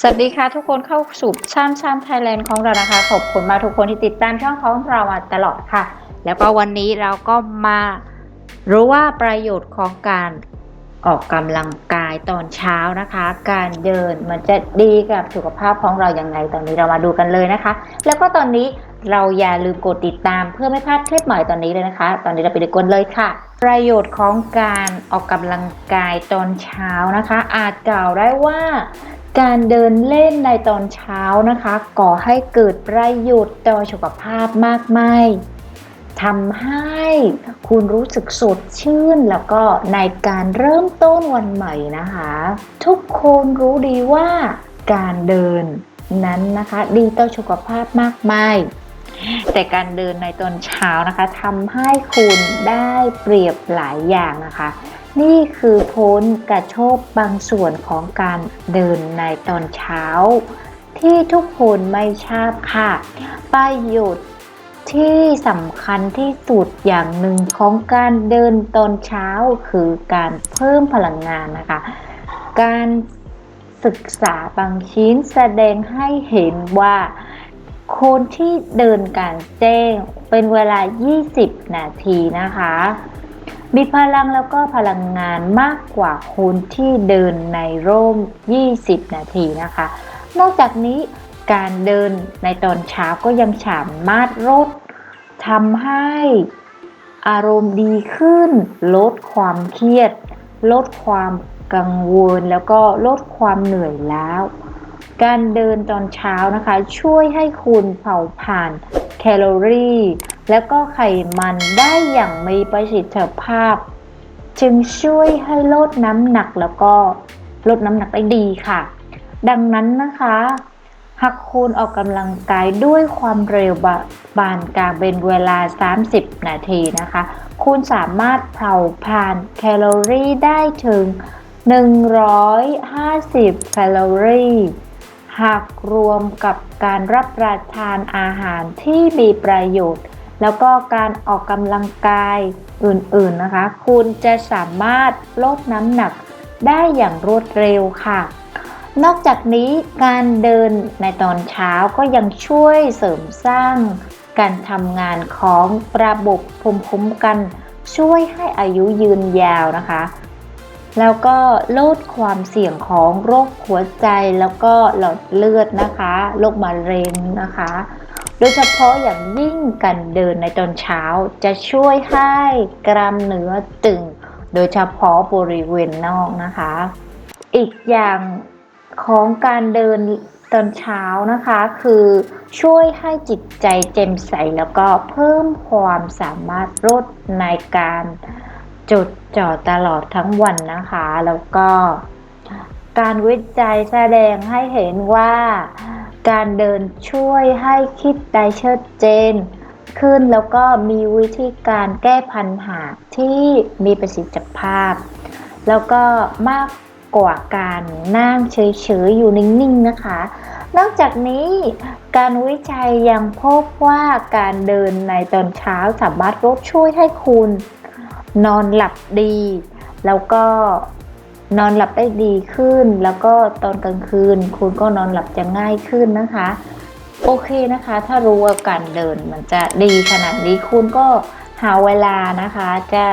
สวัสดีค่ะทุกคนเข้าสู่ช่ามช่ามไทยแลนด์ของเรานะคะ ขอบคุณมาทุกคนที่ติดตามช่องของเรามาตลอดค่ะ แล้วก็วันนี้เราก็มารู้ว่าประโยชน์ของการออกกำลังกายตอนเช้านะคะ การเดินมันจะดีกับสุขภาพของเราอย่างไรตอนนี้เรามาดูกันเลยนะคะ แล้วก็ตอนนี้เราอย่าลืมกดติดตามเพื่อไม่พลาดคลิปใหม่ตอนนี้เลยนะคะ ตอนนี้เราไปดูกันเลยค่ะ ประโยชน์ของการออกกำลังกายตอนเช้านะคะ อาจกล่าวได้ว่า การเดินเล่นในตอนเช้านะคะ ก่อให้เกิดประโยชน์ต่อสุขภาพมากมายทำให้คุณรู้สึกสดชื่นแล้วก็ในการเริ่มต้นวันใหม่นะคะ ทุกคนรู้ดีว่าการเดินนั้นนะคะ ดีต่อสุขภาพมากมายแต่การเดินในตอนเช้านะคะทำให้คุณได้เปรียบหลายอย่างนะคะ นี่คือพ้นกระโชบบางส่วนของการเดินในตอนเช้า ที่ทุกคนไม่ทราบค่ะ ประโยชน์ที่สำคัญที่สุดอย่างหนึ่งของการเดินตอนเช้าคือการเพิ่มพลังงานนะคะ การศึกษาบางชิ้นแสดงให้เห็นว่าคนที่เดินกลารแจ้งเป็นเวลา 20 นาทีนะคะ มีพลังแล้วก็พลังงานมากกว่าคนที่เดินในร่ม 20 นาทีนะคะ นอกจากนี้การเดินในตอนเช้าก็ยังสามารถลดทำให้อารมณ์ดีขึ้น ลดความเครียด ลดความกังวล แล้วก็ลดความเหนื่อยล้าการเดินตอนเช้านะคะ ช่วยให้คุณเผาผลาญแคลอรี่ และก็ไขมันได้อย่างมีประสิทธิภาพ จึงช่วยให้ลดน้ำหนักแล้วก็ลดน้ำหนักได้ดีค่ะ ดังนั้นนะคะหากคุณออกกำลังกายด้วยความเร็วบานกลางเป็นเวลา 30 นาทีนะคะ คุณสามารถเผาผลาญแคลอรี่ได้ถึง 150 แคลอรี่ หากรวมกับการรับประทานอาหารที่มีประโยชน์ แล้วก็การออกกำลังกายอื่นๆนะคะ คุณจะสามารถลดน้ำหนักได้อย่างรวดเร็วค่ะ นอกจากนี้การเดินในตอนเช้าก็ยังช่วยเสริมสร้างการทำงานของระบบภูมิคุ้มกันช่วยให้อายุยืนยาวนะคะ แล้วก็ลดความเสี่ยงของโรคหัวใจแล้วก็หลอดเลือดนะคะ โรคมะเร็งนะคะ โดยเฉพาะอย่างยิ่งการเดินในตอนเช้า จะช่วยให้กล้ามเนื้อตึง โดยเฉพาะบริเวณนอกนะคะ อีกอย่างของการเดินตอนเช้านะคะ คือช่วยให้จิตใจแจ่มใสแล้วก็เพิ่มความสามารถลดในการจดจ่อตลอดทั้งวันนะคะ แล้วก็ การวิจัยแสดงให้เห็นว่า การเดินช่วยให้คิดได้ชัดเจน ขึ้นแล้วก็มีวิธีการแก้ปัญหาที่มีประสิทธิภาพ แล้วก็มากกว่าการนั่งเฉยๆอยู่นิ่งๆนะคะ นอกจากนี้การวิจัยยังพบว่าการเดินในตอนเช้าสามารถลดช่วยให้คุณ นอนหลับดี แล้วก็ นอนหลับได้ดีขึ้น แล้วก็ตอนกลางคืน คุณก็นอนหลับจะง่ายขึ้นนะคะ โอเคนะคะ ถ้ารู้ว่าการเดินมันจะดีขนาดนี้คุณก็หาเวลานะคะ จะ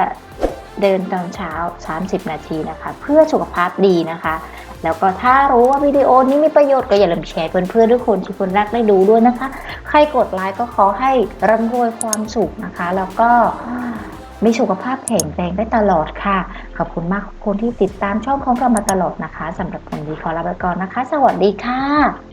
เดินตอนเช้า 30 นาทีนะคะ เพื่อสุขภาพดีนะคะ แล้วก็ถ้ารู้ว่าวิดีโอนี้มีประโยชน์ก็อย่าลืมแชร์เพื่อนๆทุกคนที่คุณรักได้ดูด้วยนะคะ ใครกดไลค์ก็ขอให้ร่ำรวยความสุขนะคะ แล้วก็ มีสุขภาพแข็งแรงได้ตลอดค่ะ ขอบคุณมากทุกคนที่ติดตามช่องของเรามาตลอดนะคะสำหรับวันนี้ขอลาไปก่อนนะคะ สวัสดีค่ะ